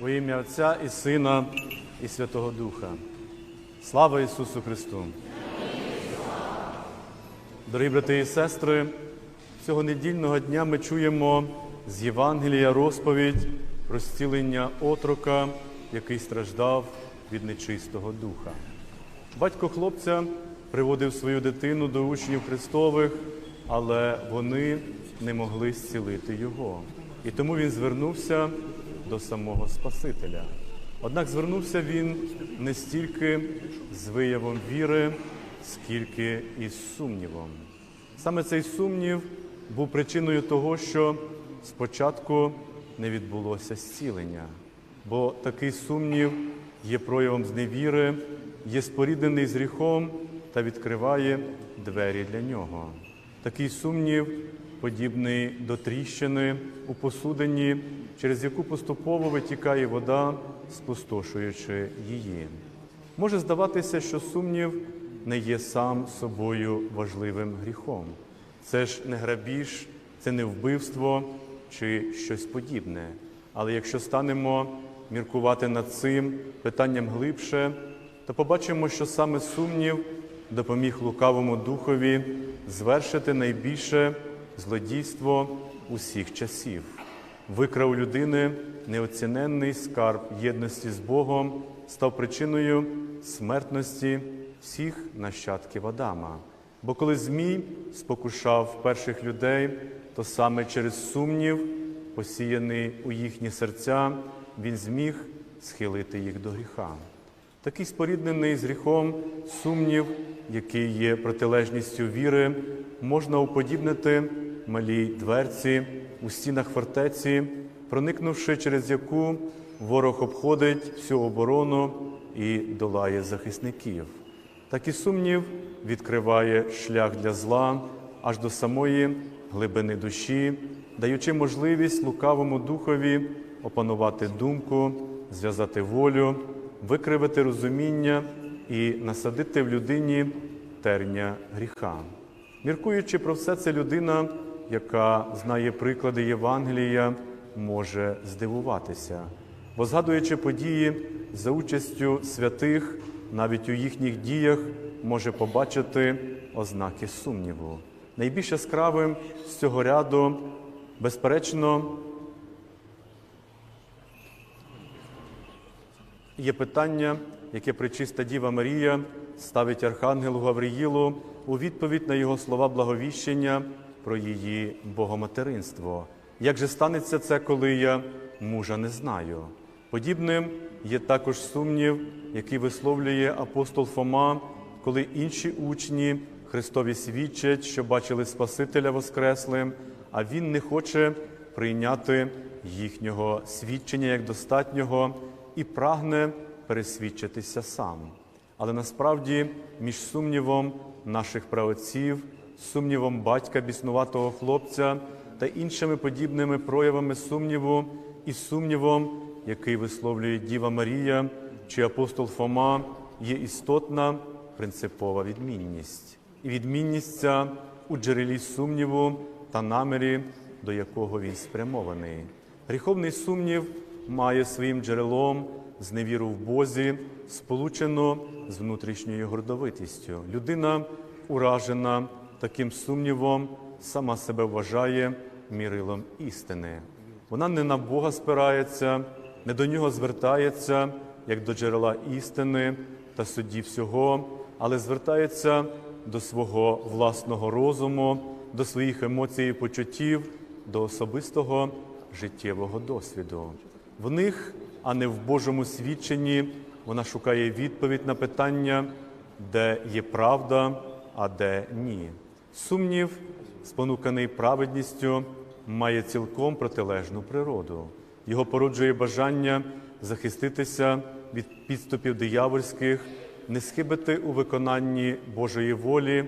Во ім'я Отця і Сина, і Святого Духа. Слава Ісусу Христу! Дорогі брати і сестри, цього недільного дня ми чуємо з Євангелія розповідь про зцілення отрока, який страждав від нечистого духа. Батько хлопця приводив свою дитину до учнів Христових, але вони не могли зцілити його. І тому він звернувся до самого Спасителя. Однак звернувся він не стільки з виявом віри, скільки із сумнівом. Саме цей сумнів був причиною того, що спочатку не відбулося зцілення, бо такий сумнів є проявом зневіри, є споріднений з гріхом та відкриває двері для нього. Такий сумнів подібний до тріщини у посудині, через яку поступово витікає вода, спустошуючи її. Може здаватися, що сумнів не є сам собою важливим гріхом. Це ж не грабіж, це не вбивство чи щось подібне. Але якщо станемо міркувати над цим питанням глибше, то побачимо, що саме сумнів допоміг лукавому духові звершити найбільше злодійство усіх часів. Викрав людини неоціненний скарб єдності з Богом, став причиною смертності всіх нащадків Адама. Бо коли Змій спокушав перших людей, то саме через сумнів, посіяний у їхні серця, він зміг схилити їх до гріха. Такий споріднений з гріхом сумнів, який є протилежністю віри, можна уподібнити малій дверці у стінах фортеці, проникнувши через яку ворог обходить всю оборону і долає захисників. Так і сумнів відкриває шлях для зла аж до самої глибини душі, даючи можливість лукавому духові опанувати думку, зв'язати волю, викривити розуміння і насадити в людині терня гріха. Міркуючи про все це людина, яка знає приклади Євангелія, може здивуватися, бо згадуючи події за участю святих, навіть у їхніх діях може побачити ознаки сумніву. Найбільш яскравим з цього ряду, безперечно, є питання, яке причиста Діва Марія ставить Архангелу Гавриїлу у відповідь на його слова благовіщення про її богоматеринство. Як же станеться це, коли я мужа не знаю? Подібним є також сумнів, який висловлює апостол Фома, коли інші учні Христові свідчать, що бачили Спасителя Воскреслим, а він не хоче прийняти їхнього свідчення як достатнього і прагне пересвідчитися сам. Але насправді між сумнівом наших праотців, сумнівом батька біснуватого хлопця та іншими подібними проявами сумніву і сумнівом, який висловлює Діва Марія чи апостол Фома, є істотна принципова відмінність. І відмінність ця у джерелі сумніву та намірі, до якого він спрямований. Гріховний сумнів має своїм джерелом зневіру в Бозі, сполучену з внутрішньою гордовитістю. Людина, уражена таким сумнівом, сама себе вважає мірилом істини. Вона не на Бога спирається, не до нього звертається, як до джерела істини та судді всього, але звертається до свого власного розуму, до своїх емоцій і почуттів, до особистого життєвого досвіду. В них, а не в Божому свідченні, вона шукає відповідь на питання, де є правда, а де ні. Сумнів, спонуканий праведністю, має цілком протилежну природу. Його породжує бажання захиститися від підступів диявольських, не схибити у виконанні Божої волі,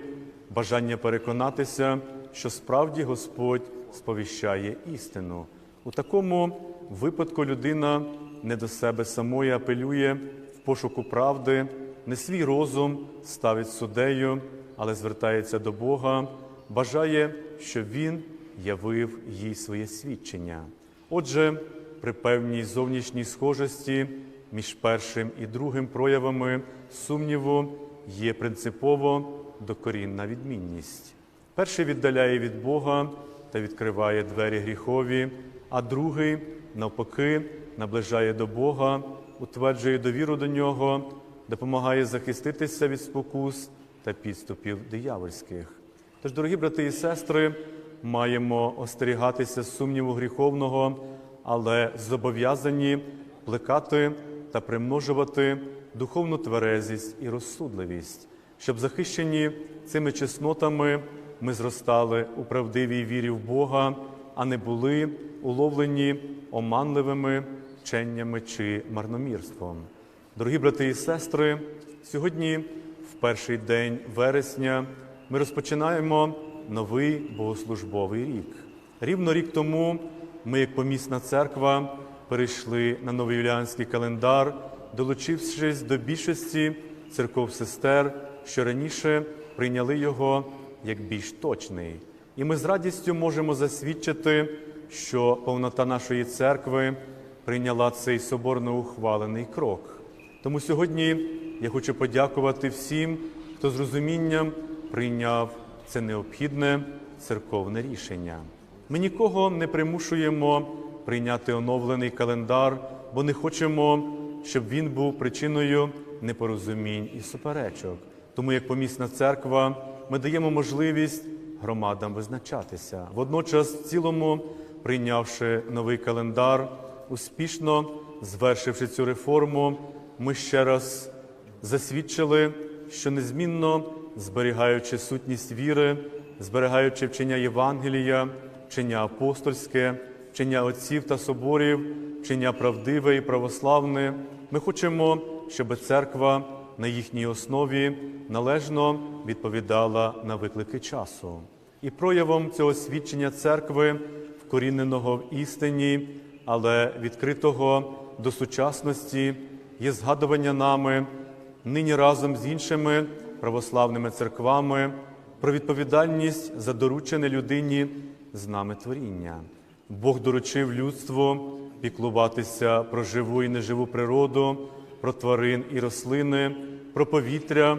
бажання переконатися, що справді Господь сповіщає істину. У такому випадку людина не до себе самої апелює в пошуку правди, не свій розум ставить суддею, але звертається до Бога, бажає, щоб Він явив їй своє свідчення. Отже, при певній зовнішній схожості між першим і другим проявами сумніву є принципово докорінна відмінність. Перший віддаляє від Бога та відкриває двері гріхові, а другий, навпаки, наближає до Бога, утверджує довіру до нього, допомагає захиститися від спокус та підступів диявольських. Тож, дорогі брати і сестри, маємо остерігатися сумніву гріховного, але зобов'язані плекати та примножувати духовну тверезість і розсудливість, щоб захищені цими чеснотами ми зростали у правдивій вірі в Бога, а не були уловлені оманливими вченнями чи марномірством. Дорогі брати і сестри, сьогодні, в перший день вересня, ми розпочинаємо новий богослужбовий рік. Рівно рік тому ми, як помісна церква, перейшли на новоюліанський календар, долучившись до більшості церков сестер, що раніше прийняли його як більш точний. І ми з радістю можемо засвідчити, що повнота нашої церкви прийняла цей соборно ухвалений крок. Тому сьогодні я хочу подякувати всім, хто з розумінням прийняв це необхідне церковне рішення. Ми нікого не примушуємо прийняти оновлений календар, бо не хочемо, щоб він був причиною непорозумінь і суперечок. Тому, як помісна церква, ми даємо можливість громадам визначатися. Водночас, в цілому, прийнявши новий календар, успішно звершивши цю реформу, ми ще раз засвідчили, що незмінно зберігаючи сутність віри, зберігаючи вчення Євангелія, вчення апостольське, вчення отців та соборів, вчення правдиве і православне, ми хочемо, щоб церква на їхній основі належно відповідала на виклики часу. І проявом цього свідчення церкви, вкоріненого в істині, але відкритого до сучасності, є згадування нами нині разом з іншими православними церквами про відповідальність за доручене людині з нами творіння. Бог доручив людству піклуватися про живу і неживу природу, про тварин і рослини, про повітря,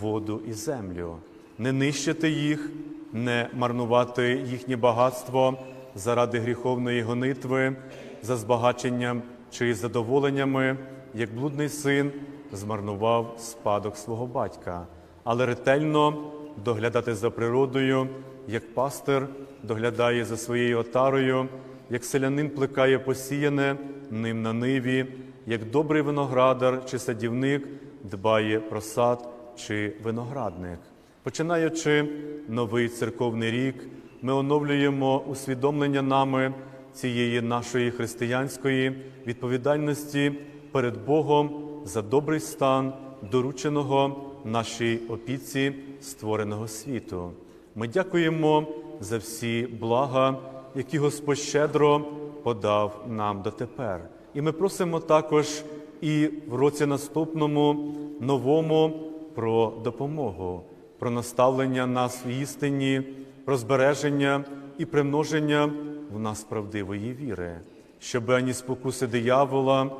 воду і землю, не нищити їх, не марнувати їхнє багатство заради гріховної гонитви, за збагаченням чи задоволеннями, як блудний син змарнував спадок свого батька, але ретельно доглядати за природою, як пастир доглядає за своєю отарою, як селянин плекає посіяне ним на ниві, як добрий виноградар чи садівник дбає про сад чи виноградник. Починаючи новий церковний рік, ми оновлюємо усвідомлення нами цієї нашої християнської відповідальності перед Богом за добрий стан дорученого нашій опіці створеного світу. Ми дякуємо за всі блага, які Господь щедро подав нам дотепер. І ми просимо також і в році наступному новому про допомогу, про наставлення нас в істині, про збереження і примноження в нас правдивої віри, щоб ані спокуси диявола,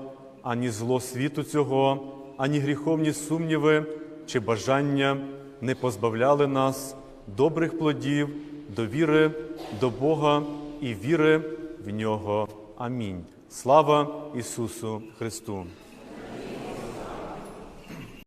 ані зло світу цього, ані гріховні сумніви чи бажання не позбавляли нас добрих плодів, довіри до Бога і віри в нього. Амінь. Слава Ісусу Христу!